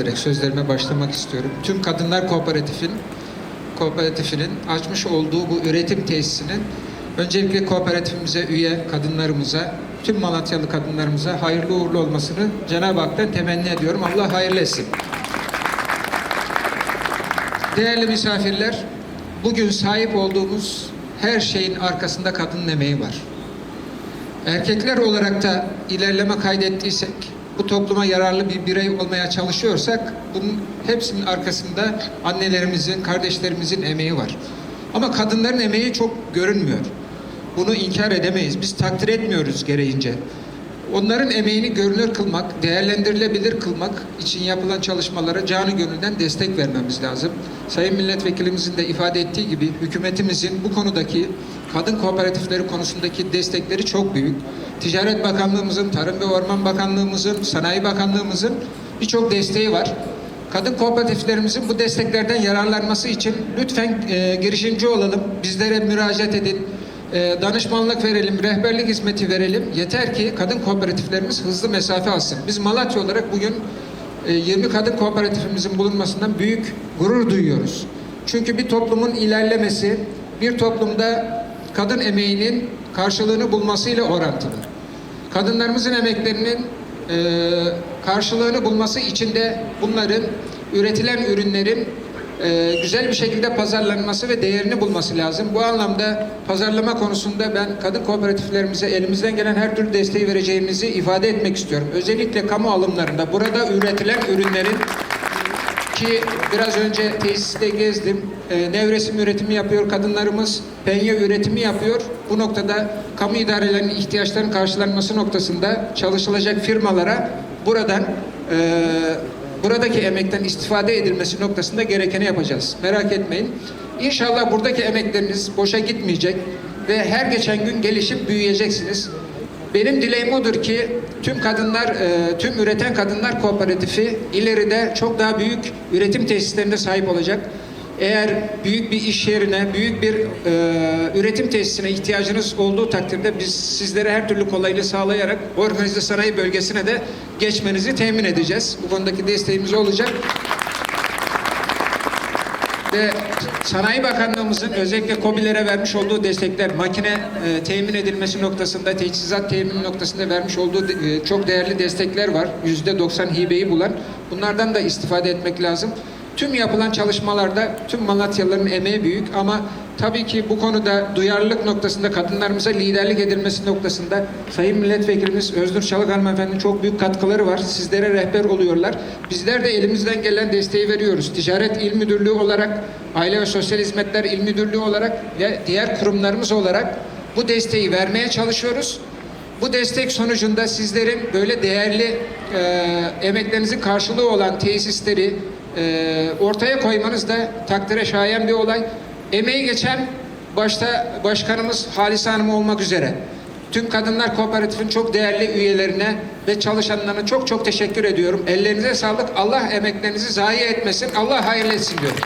ederek sözlerime başlamak istiyorum. Tüm Kadınlar Kooperatifin kooperatifinin açmış olduğu bu üretim tesisinin öncelikle kooperatifimize üye kadınlarımıza, tüm Malatyalı kadınlarımıza hayırlı uğurlu olmasını Cenab-ı Hak'tan temenni ediyorum. Allah hayırlı etsin. Değerli misafirler, bugün sahip olduğumuz her şeyin arkasında kadının emeği var. Erkekler olarak da ilerleme kaydettiysek, bu topluma yararlı bir birey olmaya çalışıyorsak, bunun hepsinin arkasında annelerimizin, kardeşlerimizin emeği var. Ama kadınların emeği çok görünmüyor. Bunu inkar edemeyiz. Biz takdir etmiyoruz gereğince. Onların emeğini görünür kılmak, değerlendirilebilir kılmak için yapılan çalışmalara canı gönülden destek vermemiz lazım. Sayın Milletvekilimizin de ifade ettiği gibi hükümetimizin bu konudaki kadın kooperatifleri konusundaki destekleri çok büyük. Ticaret Bakanlığımızın, Tarım ve Orman Bakanlığımızın, Sanayi Bakanlığımızın birçok desteği var. Kadın kooperatiflerimizin bu desteklerden yararlanması için lütfen e, girişimci olalım, bizlere müracaat edin, e, danışmanlık verelim, rehberlik hizmeti verelim. Yeter ki kadın kooperatiflerimiz hızlı mesafe alsın. Biz Malatya olarak bugün e, 20 kadın kooperatifimizin bulunmasından büyük gurur duyuyoruz. Çünkü bir toplumun ilerlemesi, bir toplumda kadın emeğinin karşılığını bulmasıyla orantılı. Kadınlarımızın emeklerinin e, karşılığını bulması için de bunların üretilen ürünlerin e, güzel bir şekilde pazarlanması ve değerini bulması lazım. Bu anlamda pazarlama konusunda ben kadın kooperatiflerimize elimizden gelen her türlü desteği vereceğimizi ifade etmek istiyorum. Özellikle kamu alımlarında burada üretilen ürünlerin ki biraz önce tesiste gezdim. E, nevresim üretimi yapıyor kadınlarımız, penye üretimi yapıyor. Bu noktada kamu idarelerinin ihtiyaçlarının karşılanması noktasında çalışılacak firmalara buradan e, buradaki emekten istifade edilmesi noktasında gerekeni yapacağız. Merak etmeyin. İnşallah buradaki emekleriniz boşa gitmeyecek ve her geçen gün gelişip büyüyeceksiniz. Benim dileğim odur ki tüm kadınlar, e, tüm üreten kadınlar kooperatifi ileride çok daha büyük üretim tesislerine sahip olacak. Eğer büyük bir iş yerine, büyük bir e, üretim tesisine ihtiyacınız olduğu takdirde biz sizlere her türlü kolaylığı sağlayarak organize sanayi bölgesine de geçmenizi temin edeceğiz. Bu konudaki desteğimiz olacak. Ve Sanayi Bakanlığımızın özellikle KOBİ'lere vermiş olduğu destekler, makine e, temin edilmesi noktasında, teçhizat temin noktasında vermiş olduğu de- e, çok değerli destekler var. Yüzde 90 hibeyi bulan. Bunlardan da istifade etmek lazım. Tüm yapılan çalışmalarda tüm Malatyalıların emeği büyük ama tabii ki bu konuda duyarlılık noktasında kadınlarımıza liderlik edilmesi noktasında Sayın Milletvekilimiz Öznur Çalık hanımefendinin çok büyük katkıları var. Sizlere rehber oluyorlar. Bizler de elimizden gelen desteği veriyoruz. Ticaret İl Müdürlüğü olarak, Aile ve Sosyal Hizmetler İl Müdürlüğü olarak ve diğer kurumlarımız olarak bu desteği vermeye çalışıyoruz. Bu destek sonucunda sizlerin böyle değerli e, emeklerinizin karşılığı olan tesisleri e, ortaya koymanız da takdire şayan bir olay. Emeği geçen başta başkanımız Halise Hanım olmak üzere tüm Kadınlar Kooperatif'in çok değerli üyelerine ve çalışanlarına çok çok teşekkür ediyorum. Ellerinize sağlık. Allah emeklerinizi zayi etmesin. Allah hayırlı etsin diyorum.